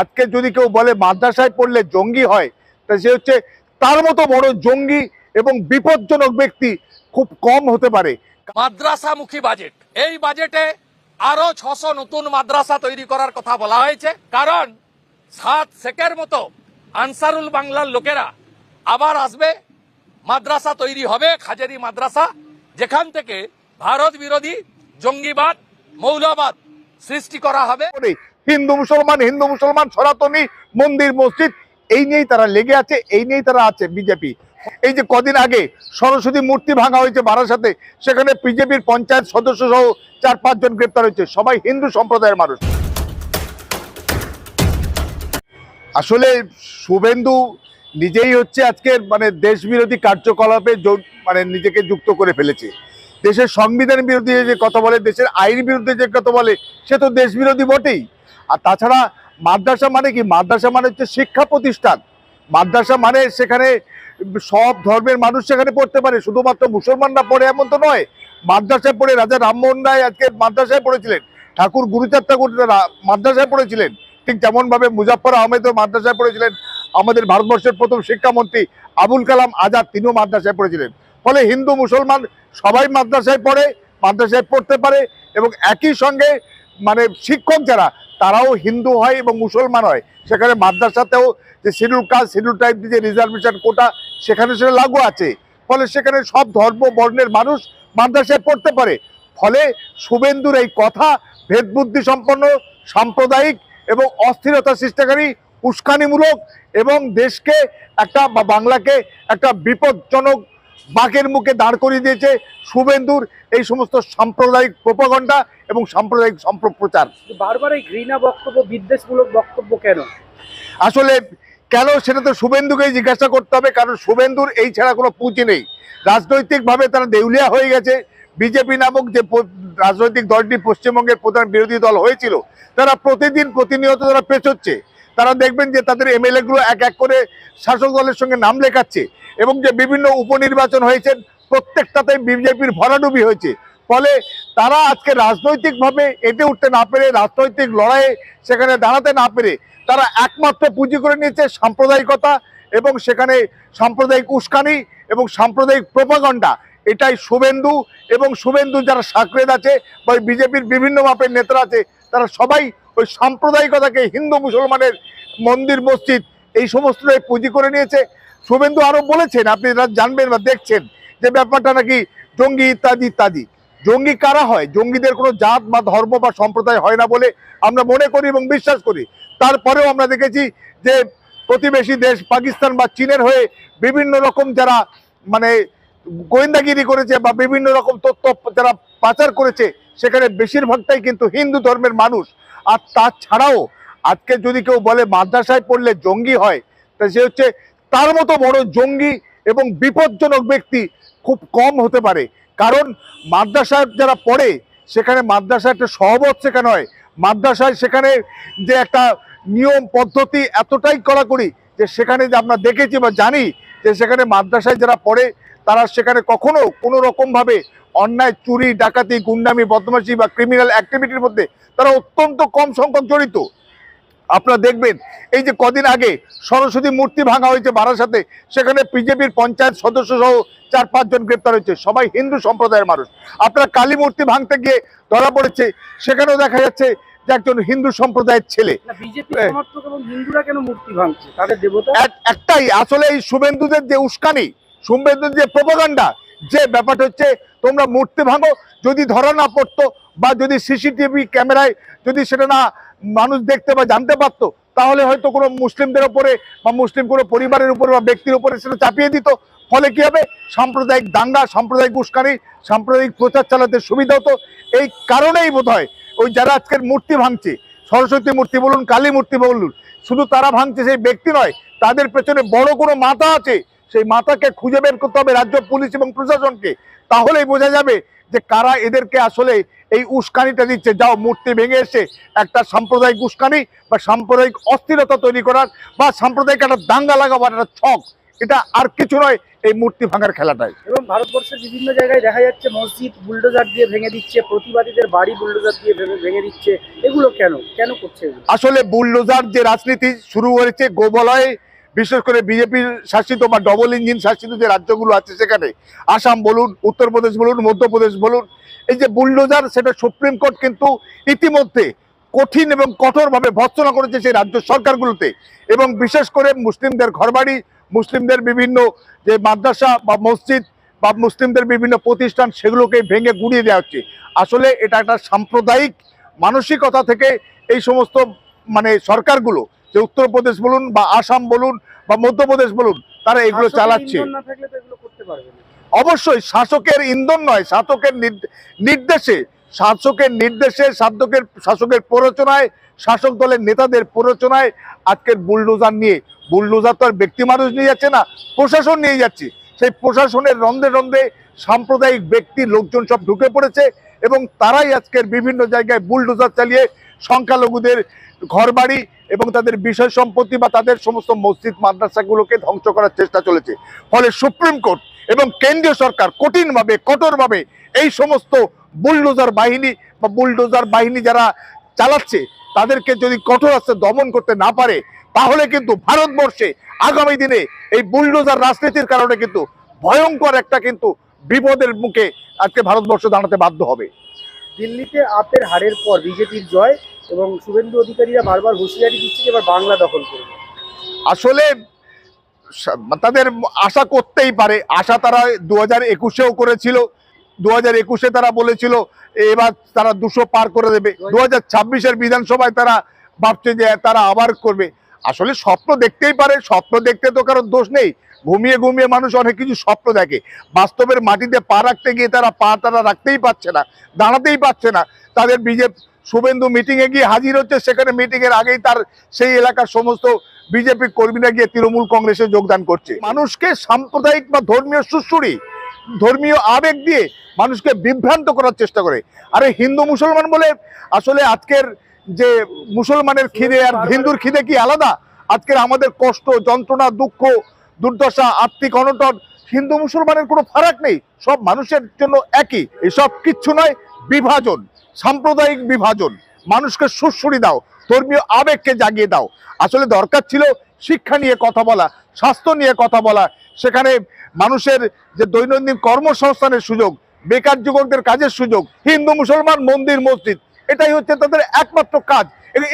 আজকে যদি কেউ বলে মাদ্রাসায় পড়লে জঙ্গি হয় তা সে হচ্ছে তার মতো বড় জঙ্গি এবং বিপজ্জনক ব্যক্তি খুব কম হতে পারে। মাদ্রাসামুখী বাজেট। এই বাজেটে আরও ছশো নতুন মাদ্রাসা তৈরি করার কথা বলা হয়েছে। কারণ সাত শেখের মতো আনসারুল বাংলার লোকেরা আবার আসবে মাদ্রাসা তৈরি হবে খাজেরি মাদ্রাসা যেখান থেকে ভারত বিরোধী জঙ্গিবাদ মৌলবাদ সৃষ্টি করা হবে। হিন্দু মুসলমান হিন্দু মুসলমান, সনাতনী, মন্দির, মসজিদ, এই নিয়েই তারা লেগে আছে, এই নিয়েই তারা আছে বিজেপি এই যে কদিন আগে সরস্বতী মূর্তি ভাঙা হয়েছে বারাসাতে, সেখানে বিজেপির পঞ্চায়েত সদস্য সহ চার পাঁচজন গ্রেপ্তার হয়েছে। সবাই হিন্দু সম্প্রদায়ের মানুষ। আসলে শুভেন্দু নিজেই হচ্ছে আজকের মানে দেশ বিরোধী কার্যকলাপে মানে নিজেকে যুক্ত করে ফেলেছে। দেশের সংবিধান বিরোধী যে কথা বলে, দেশের আইন বিরুদ্ধে যে কথা বলে, সে তো দেশ বিরোধী বটেই। আর তাছাড়া মাদ্রাসা মানে কি? মাদ্রাসা মানে হচ্ছে শিক্ষা প্রতিষ্ঠান। মাদ্রাসা মানে সেখানে সব ধর্মের মানুষ সেখানে পড়তে পারে। শুধুমাত্র মুসলমানরা পড়ে এমন তো নয়। মাদ্রাসায় পড়ে রাজা রামমোহন রায় আজকে মাদ্রাসায় পড়েছিলেন। ঠাকুর গুরুচাঁদ ঠাকুর মাদ্রাসায় পড়েছিলেন। ঠিক যেমনভাবে মুজাফর আহমেদও মাদ্রাসায় পড়েছিলেন। আমাদের ভারতবর্ষের প্রথম শিক্ষামন্ত্রী আবুল কালাম আজাদ, তিনিও মাদ্রাসায় পড়েছিলেন। ফলে হিন্দু মুসলমান সবাই মাদ্রাসায় পড়ে, মাদ্রাসায় পড়তে পারে এবং একই সঙ্গে মানে শিক্ষক যারা, তারাও হিন্দু হয় এবং মুসলমান হয়। সেখানে মাদ্রাসাতেও যে শিডিউল কাস্ট শিডিউল টাইপ যে রিজার্ভেশন কোটা, সেখানে সেটা লাগু আছে। ফলে সেখানে সব ধর্ম বর্ণের মানুষ মাদ্রাসায় পড়তে পারে। ফলে শুভেন্দুর এই কথা ভেদবুদ্ধি সম্পন্ন, সাম্প্রদায়িক এবং অস্থিরতা সৃষ্টিকারী, উস্কানিমূলক এবং দেশকে একটা বা বাংলাকে একটা বিপজ্জনক বাঘের মুখে দাঁড় করিয়ে দিয়েছে শুভেন্দুর এই সমস্ত সাম্প্রদায়িক প্রোপাগন্ডা। এবং সাম্প্রদায়িক সম্প্রচার বারবার এই ঘৃণা বক্তব্য বিদ্বেষমূলক বক্তব্য কেন? আসলে কেন সেটা তো শুভেন্দুকেই জিজ্ঞাসা করতে হবে কারণ শুভেন্দুর এই ছাড়া কোনো পুঁজি নেই। রাজনৈতিকভাবে তারা দেউলিয়া হয়ে গেছে। বিজেপি নামক যে রাজনৈতিক দলটি পশ্চিমবঙ্গের প্রধান বিরোধী দল হয়েছিল তারা প্রতিদিন প্রতিনিয়ত তারা পেছোচ্ছে তারা দেখবেন যে তাদের এমএলএ গুলো এক এক করে শাসক দলের সঙ্গে নাম লেখাচ্ছে এবং যে বিভিন্ন উপনির্বাচন হয়েছে প্রত্যেকটাতে বিজেপির ভরাডুবি হয়েছে। ফলে তারা আজকে রাজনৈতিকভাবে এটে উঠতে না পেরে, রাজনৈতিক লড়াইয়ে সেখানে দাঁড়াতে না পেরে তারা একমাত্র পুঁজি করে নিয়েছে সাম্প্রদায়িকতা এবং সেখানে সাম্প্রদায়িক উস্কানি এবং সাম্প্রদায়িক প্রপাগন্ডা। এটাই শুভেন্দু এবং শুভেন্দু যারা সাকরেদ আছে বা বিজেপির বিভিন্ন মাপের নেতারা আছে, তারা সবাই ওই সাম্প্রদায়িকতাকে হিন্দু মুসলমানের মন্দির, মসজিদ এই সমস্ত পুঁজি করে নিয়েছে। শুভেন্দু আরও বলেছেন, আপনি জানবেন বা দেখছেন যে ব্যাপারটা নাকি জঙ্গি ইত্যাদি ইত্যাদি। জঙ্গি কারা হয়? জঙ্গিদের কোনো জাত বা ধর্ম বা সম্প্রদায় হয় না বলে আমরা মনে করি এবং বিশ্বাস করি। তারপরেও আমরা দেখেছি যে প্রতিবেশী দেশ পাকিস্তান বা চীনের হয়ে বিভিন্ন রকম যারা মানে গোয়েন্দাগিরি করেছে বা বিভিন্ন রকম তথ্য যারা পাচার করেছে, সেখানে বেশিরভাগটাই কিন্তু হিন্দু ধর্মের মানুষ। আর তাছাড়াও আজকে যদি কেউ বলে মাদ্রাসায় পড়লে জঙ্গি হয়, তা সে হচ্ছে তার মতো বড় জঙ্গি এবং বিপজ্জনক ব্যক্তি খুব কম হতে পারে। কারণ মাদ্রাসায় যারা পড়ে, সেখানে মাদ্রাসা একটা সহবত শেখানো হয়। মাদ্রাসায় সেখানে যে একটা নিয়ম, পদ্ধতি এতটাই কড়াকড়ি যে সেখানে যে আমরা দেখেছি বা জানি যে সেখানে মাদ্রাসায় যারা পড়ে, তারা সেখানে কখনো কোনো রকমভাবে অন্যায়, চুরি, ডাকাতি, গুন্ডামি, বদমাশি বা ক্রিমিনাল অ্যাক্টিভিটির মধ্যে তারা অত্যন্ত কম সংখ্যক জড়িত। আপনারা দেখবেন এই যে কদিন আগে সরস্বতী মূর্তি ভাঙা হয়েছে বারাসাতে সেখানে বিজেপির পঞ্চায়েত সদস্য সহ চার পাঁচজন গ্রেপ্তার হয়েছে। সবাই হিন্দু সম্প্রদায়ের মানুষ। আপনারা কালী মূর্তি ভাঙতে গিয়ে ধরা পড়েছে সেখানেও দেখা যাচ্ছে যে একজন হিন্দু সম্প্রদায়ের ছেলে। না বিজেপি। সমর্থক এবং হিন্দুরা কেন মূর্তি ভাঙছে? তাদের দেবতা? এক- একটাই আসলে এই শুভেন্দুদের যে উস্কানি শুভেন্দুদের যে প্রপাগান্ডা যে ব্যাপারটা হচ্ছে তোমরা মূর্তি ভাঙো যদি ধরা না পড়তো বা যদি সিসিটিভি ক্যামেরায় যদি সেটা না মানুষ দেখতে বা জানতে পারতো, তাহলে হয়তো কোনো মুসলিমদের ওপরে বা মুসলিম কোনো পরিবারের উপরে বা ব্যক্তির উপরে সেটা চাপিয়ে দিত। ফলে কি হবে? সাম্প্রদায়িক দাঙ্গা, সাম্প্রদায়িক উস্কানি, সাম্প্রদায়িক প্রচার চালাতে সুবিধা হতো। এই কারণেই বোধ ওই যারা আজকের মূর্তি ভাঙছে, সরস্বতী মূর্তি বলুন, কালী মূর্তি বলুন, শুধু তারা ভাঙছে সেই ব্যক্তি নয়, তাদের পেছনে বড় কোনো মাথা আছে। সেই মাথাকে খুঁজে বের করতে হবে রাজ্য পুলিশ এবং প্রশাসনকে। তাহলেই বোঝা যাবে যে কারা এদেরকে আসলে এই উস্কানিটা দিচ্ছে। যাও মূর্তি ভেঙে এসে একটা সাম্প্রদায়িক উস্কানি বা সাম্প্রদায়িক অস্থিরতা তৈরি করার বা সাম্প্রদায়িক একটা দাঙ্গা লাগাবার একটা ছক। এটা আর কিছু নয় এই মূর্তি ভাঙার খেলাটাই। এবং ভারতবর্ষের বিভিন্ন জায়গায় দেখা যাচ্ছে মসজিদ বুলডোজার দিয়ে ভেঙে দিচ্ছে প্রতিবাদীদের বাড়ি বুলডোজার দিয়ে ভেঙে- ভেঙে দিচ্ছে। এগুলো কেন? কেন করছে আসলে বুলডোজার যে রাজনীতি শুরু হয়েছে গোবলয়ে বিশেষ করে বিজেপি শাসিত বা ডবল ইঞ্জিন শাসিত যে রাজ্যগুলো আছে সেখানে, আসাম বলুন, উত্তরপ্রদেশ বলুন, মধ্যপ্রদেশ বলুন, এই যে বুলডোজার সেটা সুপ্রিম কোর্ট কিন্তু ইতিমধ্যে কঠিন এবং কঠোরভাবে ভর্সনা করেছে সেই রাজ্য সরকারগুলোতে। এবং বিশেষ করে মুসলিমদের ঘরবাড়ি, মুসলিমদের বিভিন্ন যে মাদ্রাসা বা মসজিদ বা মুসলিমদের বিভিন্ন প্রতিষ্ঠান, সেগুলোকে ভেঙে গুড়িয়ে দেওয়া হচ্ছে। আসলে এটা একটা সাম্প্রদায়িক মানসিকতা থেকে এই সমস্ত মানে সরকারগুলো যে উত্তরপ্রদেশ বলুন বা আসাম বলুন বা মধ্যপ্রদেশ বলুন তারা এগুলো চালাচ্ছে। অবশ্যই শাসকের ইন্ধন নয় শাসকের নির্দেশে শাসকের নির্দেশে শাসকের শাসকের প্ররোচনায় শাসক দলের নেতাদের প্ররোচনায় আজকের বুলডোজার নিয়ে বুলডোজার তো আর ব্যক্তি মানুষ নিয়ে যাচ্ছে না প্রশাসন নিয়ে যাচ্ছে। সেই প্রশাসনের রন্ধে রন্ধে সাম্প্রদায়িক ব্যক্তি লোকজন সব ঢুকে পড়েছে এবং তারাই আজকের বিভিন্ন জায়গায় বুলডোজার চালিয়ে সংখ্যালঘুদের ঘরবাড়ি এবং তাদের বিষয় সম্পত্তি বা তাদের সমস্ত মসজিদ, মাদ্রাসাগুলোকে ধ্বংস করার চেষ্টা চলেছে। ফলে সুপ্রিম কোর্ট এবং কেন্দ্রীয় সরকার কঠিনভাবে, কঠোরভাবে এই সমস্ত বুলডোজার বাহিনী বা বুলডোজার বাহিনী যারা চালাচ্ছে, তাদেরকে যদি কঠোর হস্তে দমন করতে না পারে, তাহলে কিন্তু ভারতবর্ষে আগামী দিনে এই বুলডোজার রাজনীতির কারণে কিন্তু ভয়ঙ্কর একটা কিন্তু বিপদের মুখে আজকে ভারতবর্ষ দাঁড়াতে বাধ্য হবে। দিল্লিতে আপের হারের পর বিজেপির জয় এবং শুভেন্দু অধিকারীরা বারবার হুঁশিয়ারি দিচ্ছে এবার বাংলা দখল করবে। আসলে তাদের আশা করতেই পারে। আশা তারা দু হাজার একুশেও করেছিল। দু হাজার একুশে তারা বলেছিল এবার তারা দুশো পার করে দেবে। দু হাজার ছাব্বিশের বিধানসভায় তারা ভাবছে যে তারা আবার করবে। আসলে স্বপ্ন দেখতেই পারে, স্বপ্ন দেখতে তো কারোর দোষ নেই। ঘুমিয়ে ঘুমিয়ে মানুষ অনেক কিছু স্বপ্ন দেখে। বাস্তবের মাটিতে পা রাখতে গিয়ে তারা পা তারা রাখতেই পারছে না, দাঁড়াতেই পারছে না। তাদের বিজেপি, শুভেন্দু মিটিংয়ে গিয়ে হাজির হচ্ছে, সেখানে মিটিংয়ের আগেই তার সেই এলাকার সমস্ত বিজেপি কর্মীরা গিয়ে তৃণমূল কংগ্রেসে যোগদান করছে। মানুষকে সাম্প্রদায়িক বা ধর্মীয় সুশ্রুরি ধর্মীয় আবেগ দিয়ে মানুষকে বিভ্রান্ত করার চেষ্টা করে। আরে হিন্দু মুসলমান বলে আসলে আজকের যে মুসলমানের খিদে আর হিন্দুর খিদে কি আলাদা? আজকের আমাদের কষ্ট, যন্ত্রণা, দুঃখ, দুর্দশা আর্থিক অনটন, হিন্দু মুসলমানের কোনো ফারাক নেই। সব মানুষের জন্য একই। এসব কিচ্ছু নয়, বিভাজন, সাম্প্রদায়িক বিভাজন। মানুষকে সুশ্রুরি দাও, ধর্মীয় আবেগকে জাগিয়ে দাও। আসলে দরকার ছিল শিক্ষা নিয়ে কথা বলা, স্বাস্থ্য নিয়ে কথা বলা। সেখানে মানুষের যে দৈনন্দিন কর্মসংস্থানের সুযোগ, বেকার যুবকদের কাজের সুযোগ, হিন্দু মুসলমান মন্দির, মসজিদ এটাই হচ্ছে তাদের একমাত্র কাজ।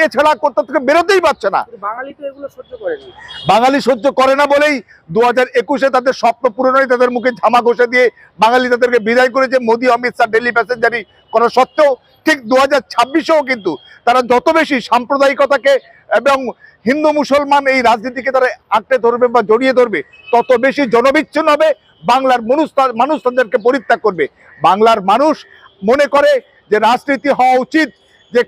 এছাড়া কোথা থেকে বেরোতেই পারছে না। বাঙালি তো এগুলো সহ্য করে না। বাঙালি সহ্য করে না বলেই দু হাজার একুশে তাদের স্বপ্ন পূরণই তাদের মুখে ঝামা ঘষে দিয়ে বাঙালি তাদেরকে বিদায় করেছে। মোদী অমিত শাহ ডেলি প্যাসেঞ্জারি করা সত্ত্বেও ঠিক দু হাজার ছাব্বিশেও কিন্তু তারা যত বেশি সাম্প্রদায়িকতাকে এবং হিন্দু মুসলমান এই রাজনীতিকে তারা আঁকড়ে ধরবে বা জড়িয়ে ধরবে তত বেশি জনবিচ্ছিন্ন হবে। বাংলার মানুষ মানুষ তাদেরকে পরিত্যাগ করবে। বাংলার মানুষ মনে করে যে রাজনীতি হওয়া উচিত, যে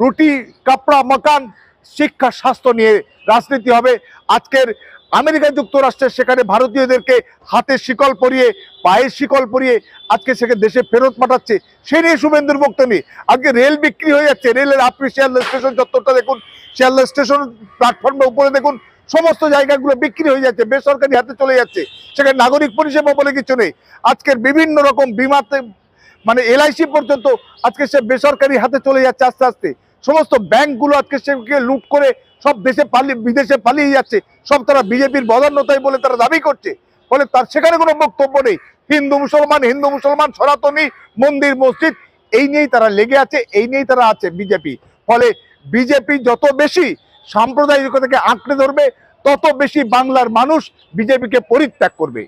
রুটি, কাপড়া, মকান, শিক্ষা, স্বাস্থ্য নিয়ে রাজনীতি হবে। আজকের আমেরিকা যুক্তরাষ্ট্রের সেখানে ভারতীয়দেরকে হাতে শিকল পরিয়ে, পায়ের শিকল পরিয়ে আজকে সেখানে দেশে ফেরত পাঠাচ্ছে। সে নিয়ে শুভেন্দুর বক্তব্য আজকে রেল বিক্রি হয়ে যাচ্ছে। রেলের আপনি শিয়ালদা স্টেশন চত্বরটা দেখুন, শিয়ালদা স্টেশন প্ল্যাটফর্মের উপরে দেখুন, সমস্ত জায়গাগুলো বিক্রি হয়ে যাচ্ছে, বেসরকারি হাতে চলে যাচ্ছে। সেখানে নাগরিক পরিষেবা বলে কিছু নেই। আজকের বিভিন্ন রকম বিমাতে মানে এলআইসি পর্যন্ত আজকে সে বেসরকারি হাতে চলে যাচ্ছে আস্তে আস্তে। সমস্ত ব্যাংকগুলো আজকে সেকে লুট করে সব দেশে পালিয়ে, বিদেশে পালিয়ে যাচ্ছে। সব তারা বিজেপির বদান্যতাই বলে তারা দাবি করছে। ফলে তার সেখানে কোনো বক্তব্য নেই। হিন্দু মুসলমান হিন্দু মুসলমান, সনাতনী, মন্দির, মসজিদ, এই নিয়েই তারা লেগে আছে, এই নিয়েই তারা আছে বিজেপি। ফলে বিজেপি যত বেশি সাম্প্রদায়িকতাকে আঁকড়ে ধরবে, তত বেশি বাংলার মানুষ বিজেপিকে পরিত্যাগ করবে।